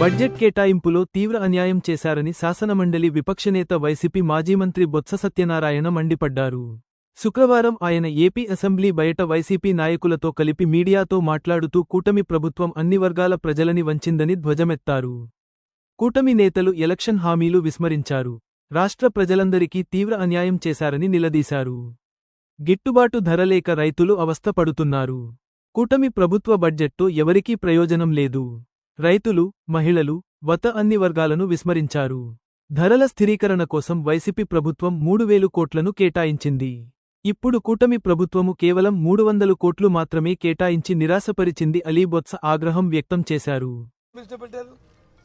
Budget కేటాయింపులో తీవ్ర అన్యాయం చేశారని శాసనమండలి విపక్షనేత వైసీపీ మాజీ మంత్రి బొత్స సత్యనారాయణ మండిపడ్డారు. శుక్రవారం ఆయన ఏపీ అసెంబ్లీ బయట వైసీపీ నాయకులతో కలిపి మీడియాతో మాట్లాడుతూ కూటమి ప్రభుత్వం అన్ని వర్గాల ప్రజలని వంచిందని ధ్వజమెత్తారు. కూటమి నేతలు ఎలక్షన్ హామీలు విస్మరించారు. రాష్ట్ర ప్రజలందరికీ తీవ్ర అన్యాయం చేశారని నిలదీశారు. గిట్టుబాటు ధరలేక రైతులు అవస్థపడుతున్నారు. కూటమి ప్రభుత్వ బడ్జెట్తో ఎవరికీ ప్రయోజనం లేదు. రైతులు మహిళలు వత అన్ని వర్గాలను విస్మరించారు. ధరల స్థిరీకరణ కోసం వైసీపీ ప్రభుత్వం మూడు వేలు కోట్లను కేటాయించింది. ఇప్పుడు కూటమి ప్రభుత్వము కేవలం మూడు వందలు కోట్లు మాత్రమే కేటాయించి నిరాశపరిచింది అలీ బొత్స ఆగ్రహం వ్యక్తం చేశారు.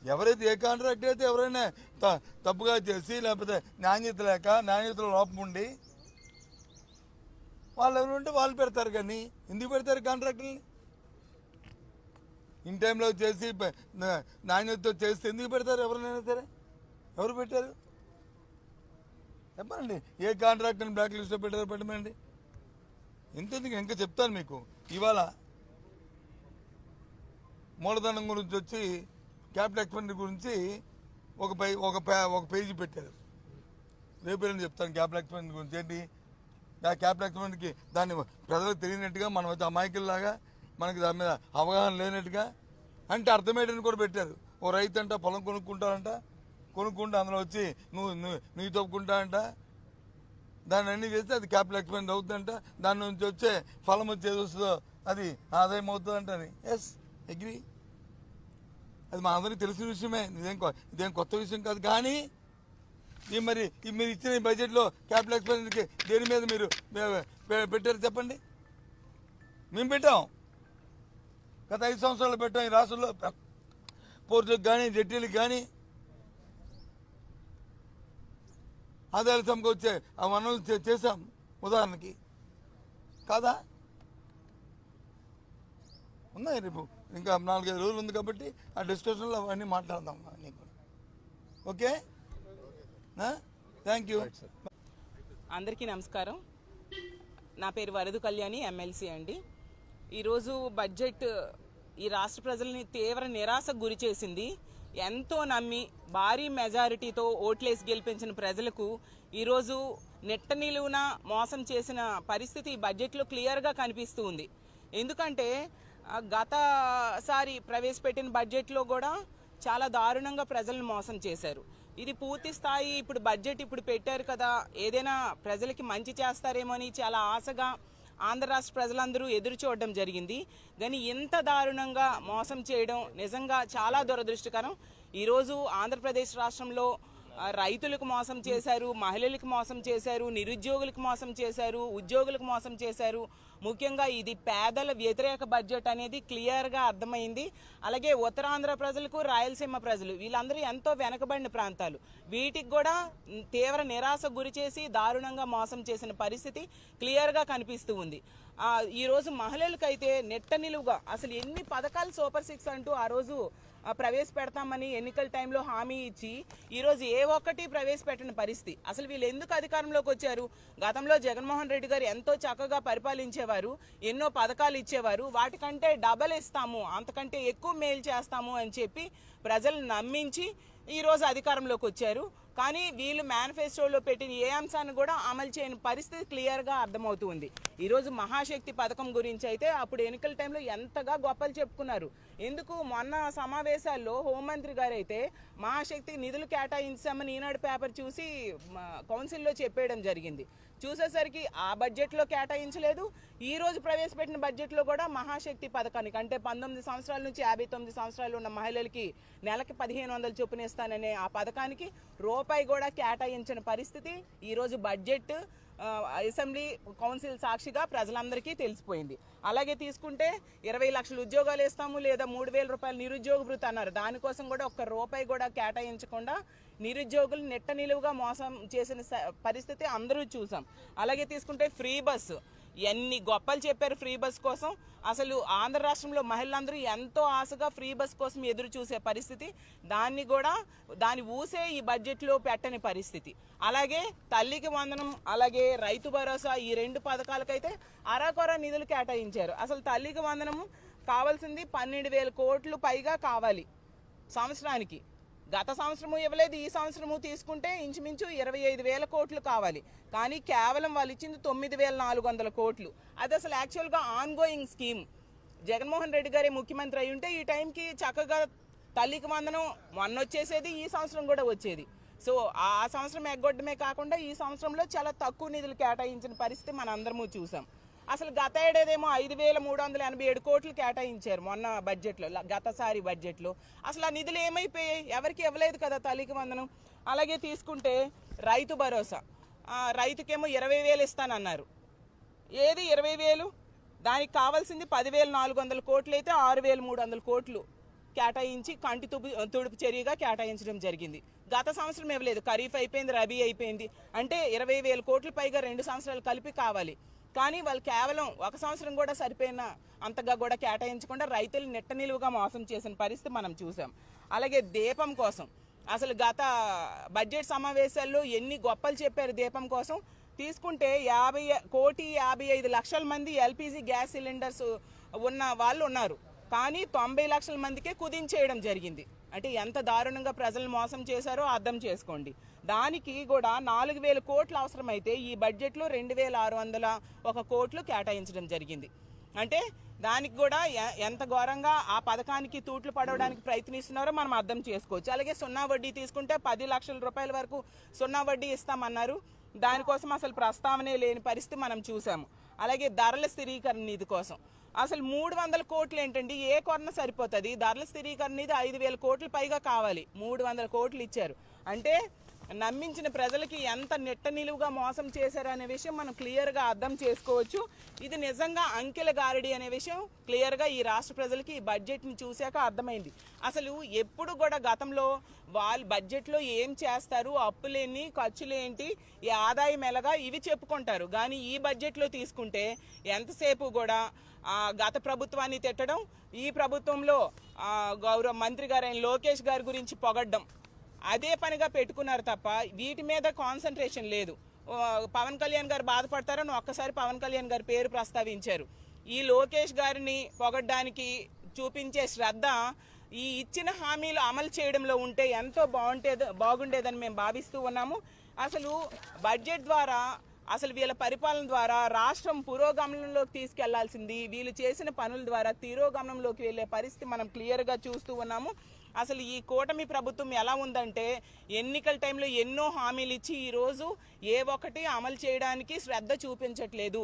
ఎవరైతే ఏ కాంట్రాక్ట్ అయితే ఎవరైనా త- తప్పుగా చేసి లేకపోతే నాణ్యత లేక నాణ్యతలో లోపం ఉండి వాళ్ళు ఎవరు ఉంటే వాళ్ళు పెడతారు కానీ ఎందుకు పెడతారు కాంట్రాక్టుల్ని? ఇన్ టైంలో చేసి నాణ్యతతో చేస్తే ఎందుకు పెడతారు ఎవరినైనా సరే? ఎవరు పెట్టారు? చెప్పండి ఏ కాంట్రాక్ట్ అని బ్లాక్ లిస్ట్లో పెట్టారు పెట్టమండి ఇంతెందుకు ఇంకా చెప్తాను మీకు. ఇవాళ మూలధనం గురించి వచ్చి క్యాపిటల్ ఎక్స్పెండిచర్ గురించి ఒక పై ఒక ఒక పేజీ పెట్టారు. రేపు నేను చెప్తాను క్యాపిటల్ ఎక్స్పెండిచర్ గురించి ఏంటి? ఆ క్యాపిటల్ ఎక్స్పెండిచర్కి దాన్ని ప్రజలకు తెలియనట్టుగా మనం అయితే అమాయకుల్లాగా మనకి దాని మీద అవగాహన లేనట్టుగా అంటే అర్థమయ్యేటని కూడా పెట్టారు. ఓ రైతు అంట పొలం కొనుక్కుంటారంట కొనుక్కుంటే అందులో వచ్చి నువ్వు నువ్వు నువ్వు తప్పుకుంటానంట దాన్ని అన్ని చేస్తే అది క్యాపిటల్ ఎక్స్పెండ్ అవుతుందంట. దాని నుంచి వచ్చే ఫలం వచ్చేది వస్తుందో అది ఆదాయం అవుతుందంట అని ఎస్ అగ్రి అది మా అందరికీ తెలిసిన విషయమే. ఇదేం ఇదేం కొత్త విషయం కాదు. కానీ ఈ మరి మీరు ఇచ్చిన ఈ బడ్జెట్లో క్యాపిటల్ ఎక్స్పెండిచర్కి దేని మీద మీరు పెట్టారు చెప్పండి? మేము పెట్టాం. గత ఐదు సంవత్సరాలు పెట్టాం ఈ రాష్ట్రంలో. పోర్టులకు కానీ జెట్టీలకు కానీ ఆదాయాలు సమకూర్చే ఆ వనరులు చే- చేశాం ఉదాహరణకి. కాదా? ఉన్నాయి రేపు. ఇంకా నాలుగైదు రోజులు ఉంది కాబట్టి ఆ డిస్కషన్లో అవన్నీ మాట్లాడదాం అవన్నీ కూడా. ఓకే? Thank you. అందరికీ నమస్కారం. నా పేరు వరదు కళ్యాణి ఎమ్మెల్సీ అండి. ఈరోజు బడ్జెట్ ఈ రాష్ట్ర ప్రజల్ని తీవ్ర నిరాశకు గురి చేసింది. ఎంతో నమ్మి భారీ మెజారిటీతో ఓట్లేసి గెలిపించిన ప్రజలకు ఈరోజు నెట్ట నిలువున మోసం చేసిన పరిస్థితి ఈ బడ్జెట్లో క్లియర్గా కనిపిస్తూ ఉంది. ఎందుకంటే గతసారి ప్రవేశపెట్టిన బడ్జెట్లో కూడా చాలా దారుణంగా ప్రజలను మోసం చేశారు. ఇది పూర్తి స్థాయి ఇప్పుడు బడ్జెట్ ఇప్పుడు పెట్టారు కదా ఏదైనా ప్రజలకి మంచి చేస్తారేమో అని చాలా ఆశగా ఆంధ్ర రాష్ట్ర ప్రజలందరూ ఎదురు చూడడం జరిగింది. కానీ ఇంత దారుణంగా మోసం చేయడం నిజంగా చాలా దురదృష్టకరం. ఈరోజు ఆంధ్రప్రదేశ్ రాష్ట్రంలో రైతులకు మోసం చేశారు మహిళలకు మోసం చేశారు నిరుద్యోగులకు మోసం చేశారు ఉద్యోగులకు మోసం చేశారు. ముఖ్యంగా ఇది పేదల వ్యతిరేక బడ్జెట్ అనేది క్లియర్గా అర్థమైంది. అలాగే ఉత్తరాంధ్ర ప్రజలకు రాయలసీమ ప్రజలు వీళ్ళందరూ ఎంతో వెనకబడిన ప్రాంతాలు. వీటికి కూడా తీవ్ర నిరాశ గురి చేసి దారుణంగా మోసం చేసిన పరిస్థితి క్లియర్గా కనిపిస్తూ ఉంది. ఈరోజు మహిళలకైతే నెట్ట నిలువుగా అసలు ఎన్ని పథకాలు సూపర్ సిక్స్ అంటూ ఆ రోజు ప్రవేశపెడతామని ఎన్నికల టైంలో హామీ ఇచ్చి ఈరోజు ఏ ఒక్కటి ప్రవేశపెట్టిన పరిస్థితి. అసలు వీళ్ళు ఎందుకు అధికారంలోకి వచ్చారు? గతంలో జగన్మోహన్ రెడ్డి గారు ఎంతో చక్కగా పరిపాలించేవారు ఎన్నో పథకాలు ఇచ్చేవారు. వాటికంటే డబల్ ఇస్తాము అంతకంటే ఎక్కువ మేలు చేస్తాము అని చెప్పి ప్రజలు నమ్మించి ఈరోజు అధికారంలోకి వచ్చారు. కానీ వీళ్ళు మేనిఫెస్టోలో పెట్టిన ఏ అంశాన్ని కూడా అమలు చేయని పరిస్థితి క్లియర్గా అర్థమవుతుంది. ఈరోజు మహాశక్తి పథకం గురించి అయితే అప్పుడు ఎన్నికల టైంలో ఎంతగా గొప్పలు చెప్పుకున్నారు. ఎందుకు మొన్న సమావేశాల్లో హోంమంత్రి గారు అయితే మహాశక్తి నిధులు కేటాయించామని ఈనాడు పేపర్ చూసి కౌన్సిల్లో చెప్పేయడం జరిగింది. చూసేసరికి ఆ బడ్జెట్లో కేటాయించలేదు. ఈ రోజు ప్రవేశపెట్టిన బడ్జెట్లో కూడా మహాశక్తి పథకానికి అంటే పంతొమ్మిది సంవత్సరాల నుంచి యాభై తొమ్మిది సంవత్సరాలు ఉన్న మహిళలకి నెలకి పదిహేను వందలు చొప్పున ఇస్తాననే ఆ పథకానికి రూపాయి కూడా కేటాయించిన పరిస్థితి. ఈరోజు బడ్జెట్ అసెంబ్లీ కౌన్సిల్ సాక్షిగా ప్రజలందరికీ తెలిసిపోయింది. అలాగే తీసుకుంటే ఇరవై లక్షల ఉద్యోగాలు ఇస్తాము లేదా మూడు వేల రూపాయలు నిరుద్యోగ భృతి అన్నారు. దానికోసం కూడా ఒక్క రూపాయి కూడా కేటాయించకుండా నిరుద్యోగులు నెట్ట నిలువుగా మోసం చేసిన పరిస్థితి అందరూ చూసాం. అలాగే తీసుకుంటే ఫ్రీ బస్సు. ఎన్ని గొప్పలు చెప్పారు ఫ్రీ బస్ కోసం. అసలు ఆంధ్ర రాష్ట్రంలో మహిళలందరూ ఎంతో ఆశగా ఫ్రీ బస్ కోసం ఎదురు చూసే పరిస్థితి. దాన్ని కూడా దాని ఊసే ఈ బడ్జెట్లో పెట్టని పరిస్థితి. అలాగే తల్లికి వందనం అలాగే రైతు భరోసా ఈ రెండు పథకాలకైతే అరాకొర నిధులు కేటాయించారు. అసలు తల్లికి వందనము కావాల్సింది పన్నెండు వేల కోట్లు పైగా కావాలి సంవత్సరానికి. గత సంవత్సరము ఇవ్వలేదు ఈ సంవత్సరము తీసుకుంటే ఇంచుమించు ఇరవై ఐదు వేల కోట్లు కావాలి. కానీ కేవలం వాళ్ళు ఇచ్చింది తొమ్మిది వేల నాలుగు వందల కోట్లు. అది అసలు యాక్చువల్గా on going scheme Jaganmohan Reddy గారే ముఖ్యమంత్రి అయి ఉంటే ఈ టైంకి చక్కగా తల్లికి వందనం మొన్న వచ్చేసేది ఈ సంవత్సరం కూడా వచ్చేది. సో ఆ సంవత్సరం ఎగ్గొట్టమే కాకుండా ఈ సంవత్సరంలో చాలా తక్కువ నిధులు కేటాయించిన పరిస్థితి మనందరము చూసాం. అసలు గత ఏడాదేమో ఐదు వేల మూడు వందల ఎనభై ఏడు కోట్లు కేటాయించారు మొన్న బడ్జెట్లో గతసారి బడ్జెట్లో. అసలు ఆ నిధులు ఏమైపోయాయి? ఎవరికి ఇవ్వలేదు కదా తల్లికి వందనం? అలాగే తీసుకుంటే రైతు భరోసా. రైతుకేమో ఇరవై వేలు ఇస్తానన్నారు. ఏది ఇరవై వేలు? దానికి కావాల్సింది పదివేల నాలుగు వందల కోట్లు అయితే ఆరు వేల మూడు వందల కోట్లు. కేటాయించి కంటి తుపు తుడుపు చర్యగా కేటాయించడం జరిగింది. గత సంవత్సరం ఇవ్వలేదు ఖరీఫ్ అయిపోయింది రబీ అయిపోయింది. అంటే ఇరవై వేల కోట్ల పైగా రెండు సంవత్సరాలు కలిపి కావాలి. కానీ వాళ్ళు కేవలం ఒక సంవత్సరం కూడా సరిపోయిన అంతగా కూడా కేటాయించకుండా రైతులు నెట్ట నిలువుగా మోసం చేసిన పరిస్థితి మనం చూసాం. అలాగే దీపం కోసం అసలు గత బడ్జెట్ సమావేశాల్లో ఎన్ని గొప్పలు చెప్పారు దీపం కోసం? తీసుకుంటే యాభై కోటి యాభై ఐదు లక్షల మంది ఎల్పిజి గ్యాస్ సిలిండర్స్ ఉన్న వాళ్ళు ఉన్నారు. కానీ తొంభై లక్షల మందికే కుదించేయడం జరిగింది. అంటే ఎంత దారుణంగా ప్రజలను మోసం చేశారో అర్థం చేసుకోండి. దానికి కూడా నాలుగు వేల కోట్లు అవసరమైతే ఈ బడ్జెట్లో రెండు వేల ఆరు వందల ఒక కోట్లు కేటాయించడం జరిగింది. అంటే దానికి కూడా ఎంత ఘోరంగా ఆ పథకానికి తూట్లు పడవడానికి ప్రయత్నిస్తున్నారో మనం అర్థం చేసుకోవచ్చు. అలాగే సున్నా వడ్డీ తీసుకుంటే పది లక్షల రూపాయల వరకు సున్నా వడ్డీ ఇస్తామన్నారు. దానికోసం అసలు ప్రస్తావనే లేని పరిస్థితి మనం చూసాము. అలాగే ధరల స్థిరీకరణ నిధి కోసం. అసలు మూడు వందల కోట్లు ఏంటండి? ఏ కొరన సరిపోతుంది? ధరల స్థిరీకరణ నిధి ఐదు వేల కోట్లు పైగా కావాలి. మూడు వందల కోట్లు ఇచ్చారు. అంటే నమ్మించిన ప్రజలకి ఎంత నెట్ట నిలువుగా మోసం చేశారు అనే విషయం మనం క్లియర్గా అర్థం చేసుకోవచ్చు. ఇది నిజంగా అంకెల గారడి అనే విషయం. క్లియర్గా ఈ రాష్ట్ర ప్రజలకి ఈ బడ్జెట్ని చూశాక అర్థమైంది. అసలు ఎప్పుడు కూడా గతంలో వాళ్ళు బడ్జెట్లో ఏం చేస్తారు అప్పులేని ఖర్చులేంటి ఈ ఆదాయం ఎలాగా ఇవి చెప్పుకుంటారు. కానీ ఈ బడ్జెట్లో తీసుకుంటే ఎంతసేపు కూడా గత ప్రభుత్వాన్ని తిట్టడం ఈ ప్రభుత్వంలో గౌరవ మంత్రి గారైన లోకేష్ గారి గురించి పొగడ్డం అదే పనిగా పెట్టుకున్నారు తప్ప వీటి మీద కాన్సన్ట్రేషన్ లేదు. పవన్ కళ్యాణ్ గారు బాధపడతారని ఒక్కసారి పవన్ కళ్యాణ్ గారి పేరు ప్రస్తావించారు. ఈ లోకేష్ గారిని పొగడ్డానికి చూపించే శ్రద్ధ ఈ ఇచ్చిన హామీలు అమలు చేయడంలో ఉంటే ఎంతో బాగుంటేది బాగుండేదని మేము భావిస్తూ ఉన్నాము. అసలు బడ్జెట్ ద్వారా అసలు వీళ్ళ పరిపాలన ద్వారా రాష్ట్రం పురోగమనంలోకి తీసుకెళ్ళాల్సింది. వీళ్ళు చేసిన పనుల ద్వారా తిరోగమనంలోకి వెళ్ళే పరిస్థితి మనం క్లియర్గా చూస్తూ ఉన్నాము. అసలు ఈ కూటమి ప్రభుత్వం ఎలా ఉందంటే ఎన్నికల టైంలో ఎన్నో హామీలు ఇచ్చి ఈరోజు ఏ ఒక్కటి అమలు చేయడానికి శ్రద్ధ చూపించట్లేదు.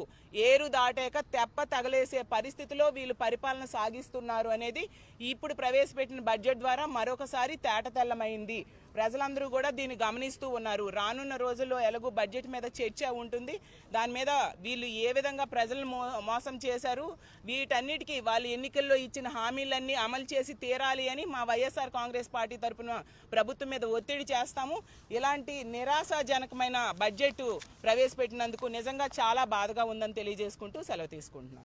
ఏరు దాటాక తెప్ప తగలేసే పరిస్థితిలో వీళ్ళు పరిపాలన సాగిస్తున్నారు అనేది ఇప్పుడు ప్రవేశపెట్టిన బడ్జెట్ ద్వారా మరొకసారి తేటతెల్లమైంది. ప్రజలందరూ కూడా దీన్ని గమనిస్తూ ఉన్నారు. రానున్న రోజుల్లో ఎలాగో బడ్జెట్ మీద చర్చ ఉంటుంది. దాని మీద వీళ్ళు ఏ విధంగా ప్రజలను మో- మోసం చేశారు వీటన్నిటికీ వాళ్ళు ఎన్నికల్లో ఇచ్చిన హామీలన్నీ అమలు చేసి తీరాలి అని మా వైఎస్ఆర్ కాంగ్రెస్ పార్టీ తరపున ప్రభుత్వం మీద ఒత్తిడి చేస్తాము. ఇలాంటి నిరాశాజనకమైన బడ్జెట్ ప్రవేశపెట్టినందుకు నిజంగా చాలా బాధగా ఉందని తెలియజేసుకుంటూ సెలవు తీసుకుంటున్నాను